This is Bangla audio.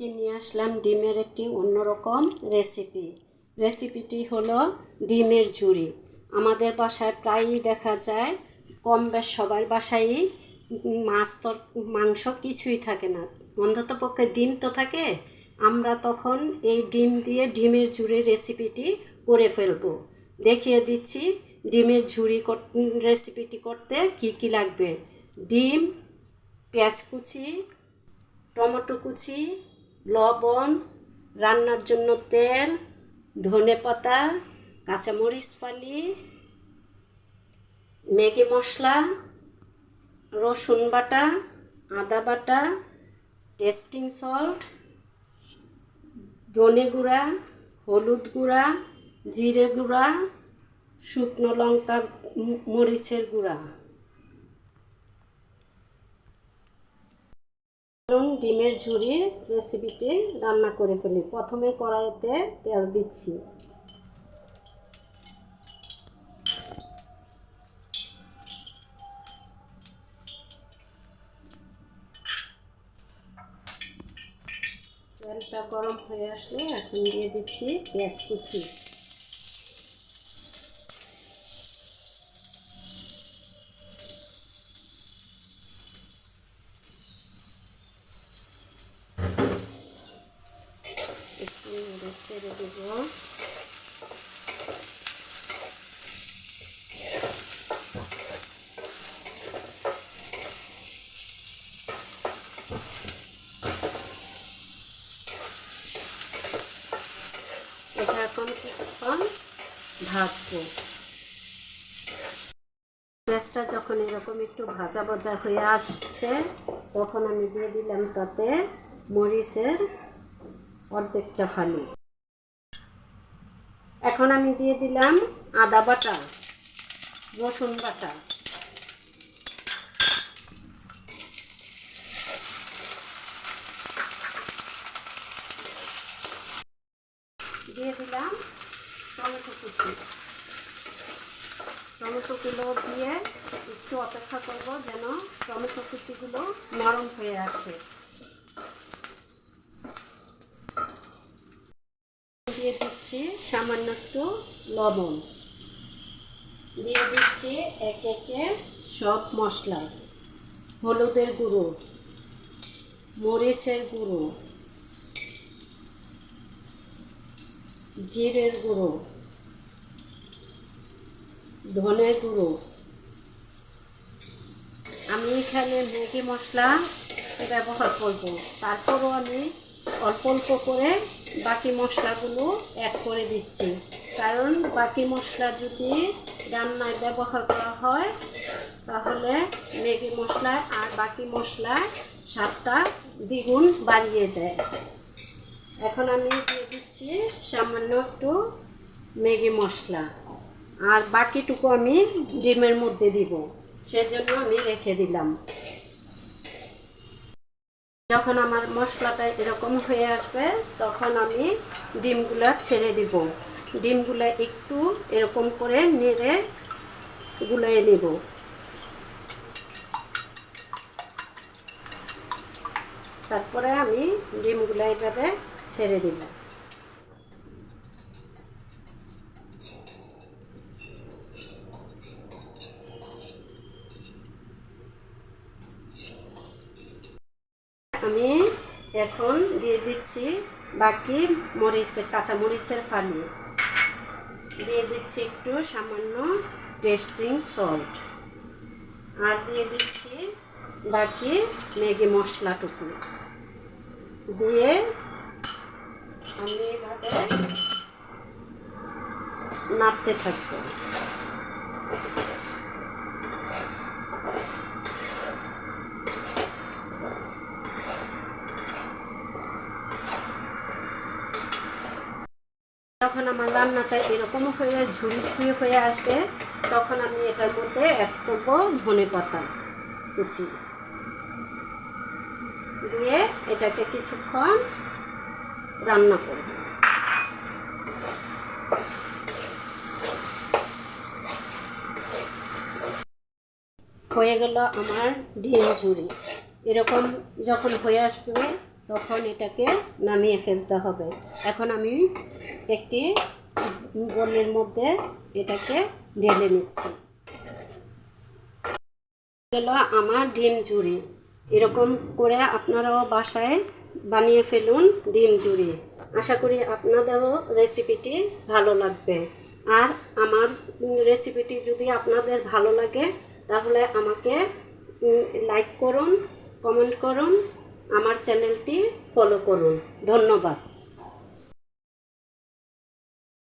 আজকে নিয়ে আসলাম ডিমের একটি অন্যরকম রেসিপি রেসিপিটি হলো ডিমের ঝুড়ি আমাদের বাসায় প্রায়ই দেখা যায়, কম বেশ সবার বাসায়ই মাছ তর মাংস কিছুই থাকে না। অন্তত পক্ষে ডিম তো থাকে। আমরা তখন এই ডিম দিয়ে ডিমের ঝুড়ির রেসিপিটি করে ফেলব। দেখিয়ে দিচ্ছি ডিমের ঝুড়ি রেসিপিটি করতে কি কি লাগবে। ডিম, পেঁয়াজ কুচি, টমেটো কুচি লবণ, রান্নার জন্য তেল, ধনে পাতা, কাঁচামরিচ, ফালি, ম্যাগি মশলা, রসুন বাটা, আদা বাটা, টেস্টিং সল্ট, ধনে গুঁড়া, হলুদ গুঁড়া, জিরে গুঁড়া, শুকনো লঙ্কা, মরিচের গুঁড়া। চলুন ডিমের ঝুড়ির রেসিপিটি রান্না করে ফেলি। প্রথমে কড়াইতে তেল দিচ্ছি। তেলটা গরম হয়ে আসলে এখন দিয়ে দিচ্ছি পেঁয়াজ কুচি একটু নেড়ে ছেড়ে দেবো। এটা এখন কিছুক্ষণ ভাজবো। পেঁয়াজটা যখন এরকম একটু ভাজা ভাজা হয়ে আসছে, তখন আমি দিয়ে দিলাম তাতে মরিচের অর্ধেকটা ফালি। এখন আমি দিয়ে দিলাম আদা বাটা, রসুন বাটা। দিয়ে দিলাম টমেটো কুচি। টমেটোগুলো দিয়ে একটু অপেক্ষা করব যেন টমেটো কুচিগুলো নরম হয়ে আসে দিয়ে দিচ্ছি সামান্য একটু লবণ। দিয়ে দিচ্ছি এক একে সব মশলা। হলুদের গুঁড়ো, মরিচের গুঁড়ো, জিরের গুঁড়ো, ধনের গুঁড়ো। আমি এখানে ম্যাগি মশলা ব্যবহার করব। তারপরও আমি অল্প অল্প করে বাকি মশলাগুলো অ্যাড করে দিচ্ছি। কারণ বাকি মশলা যদি রান্নায় ব্যবহার করা হয়, তাহলে ম্যাগি মশলা আর বাকি মশলা স্বাদটা দ্বিগুণ বাড়িয়ে দেয়। এখন আমি দিয়ে দিচ্ছি সামান্য একটু ম্যাগি মশলা। আর বাকিটুকু আমি ডিমের মধ্যে দিব, সেজন্য আমি রেখে দিলাম। যখন আমার মশলাটা এরকম হয়ে আসবে, তখন আমি ডিমগুলা ছেড়ে দিব। ডিমগুলা একটু এরকম করে নেড়ে গুলিয়ে নেব। তারপরে আমি ডিমগুলা এভাবে ছেড়ে দিলাম। এখন দিয়ে দিচ্ছি বাকি মরিচের, কাঁচা মরিচের ফালি। দিয়ে দিচ্ছি একটু সামান্য টেস্টিং সল্ট। আর দিয়ে দিচ্ছি বাকি ম্যাগি মশলাটুকু দিয়ে আমি এভাবে নাড়তে থাকব। যখন আমার রান্নাটা এরকম হয়ে, ঝুড়ি ঝুড়ি হয়ে আসবে, তখন আমি এটার মধ্যে অ্যাড করব ধনে পাতা কুচি দিয়ে এটাকে কিছুক্ষণ রান্না করব। হয়ে গেল আমার ডিম ঝুড়ি। এরকম যখন হয়ে আসবে, তখন এটাকে নামিয়ে ফেলতে হবে। এখন আমি একটি বোলের মধ্যে এটাকে ঢেলে নিচ্ছি। গেল আমার ডিম ঝুড়ি এরকম করে আপনারাও বাসায় বানিয়ে ফেলুন ডিম ঝুড়ি আশা করি আপনাদেরও রেসিপিটি ভালো লাগবে। আর আমার রেসিপিটি যদি আপনাদের ভালো লাগে, তাহলে আমাকে লাইক করুন কমেন্ট করুন, আমার চ্যানেলটি ফলো করুন। ধন্যবাদ।